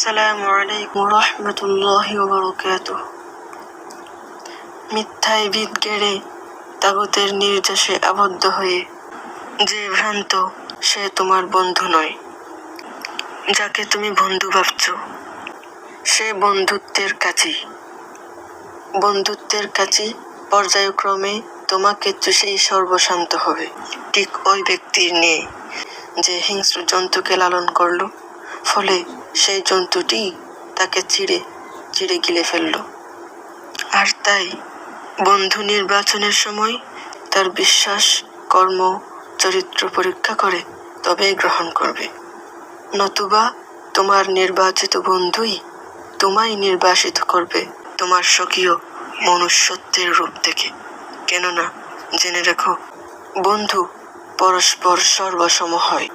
আসসালামু আলাইকুম রহমতুল্লাহি বরকাতুহ। মিথ্যায় ভিত গেড়ে তাগুতের নির্যাসে আবদ্ধ হয়ে যে ভ্রান্ত, সে তোমার বন্ধু নয়, যাকে তুমি বন্ধু ভাবছ। সে বন্ধুত্বের কাছে বন্ধুত্বের কাছে পর্যায়ক্রমে তোমাকে চুষেই সর্বশান্ত হবে। ঠিক ওই ব্যক্তির নিয়ে যে হিংস্র জন্তুকে লালন করল ফলে সেই জন্তুটি তাকে চিড়ে চিড়ে গিলে ফেলল। আর তাই বন্ধু নির্বাচনের সময় তার বিশ্বাস, কর্ম, চরিত্র পরীক্ষা করে, তবেই গ্রহণ করবে। নতুবা তোমার নির্বাচিত বন্ধুই তোমায় নির্বাসিত করবে তোমার স্বকীয় মনুষ্যত্বের রূপ থেকে কেননা, জেনে রেখো, বন্ধু পরস্পর সর্বসম হয়।